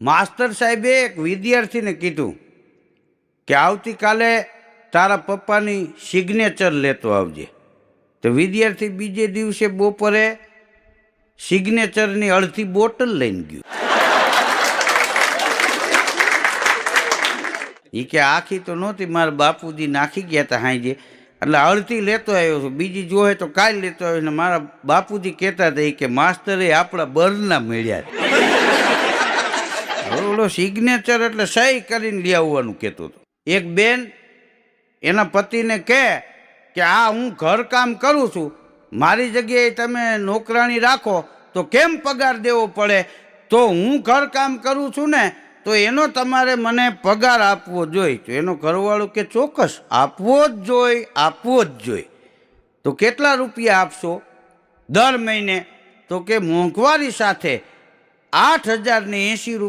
માસ્તર સાહેબે એક વિદ્યાર્થીને કીધું કે આવતીકાલે તારા પપ્પાની સિગ્નેચર લેતો આવજે. તો વિદ્યાર્થી બીજે દિવસે બપોરે સિગ્નેચરની અડધી બોટલ લઈને ગયું. એ કે આખી તો નહોતી, મારા બાપુજી નાખી ગયા હતા હાંજે. એટલે અડધી લેતો આવ્યો છું, બીજી જોહે તો કાલ લેતો આવ્યો ને મારા બાપુજી કહેતા હતા એ કે માસ્તરે આપણા બરના મળ્યા છે." હવે ઓલો સિગ્નેચર એટલે સહી કરીને લઈ આવવાનું કહેતો હતો. એક બેન એના પતિને કહે કે, આ હું ઘરકામ કરું છું. મારી જગ્યાએ તમે નોકરાણી રાખો તો કેમ પગાર દેવો પડે? તો હું ઘરકામ કરું છું ને, તો એનો તમારે મને પગાર આપવો જોઈએ. તો એનો ઘરવાળો કે, ચોક્કસ, આપવો જ જોઈએ આપવો જ જોઈએ તો કેટલા રૂપિયા આપશો? દર મહિને? તો કે, મોંઘવારી સાથે આઠ હજારને એંશી રૂપિયા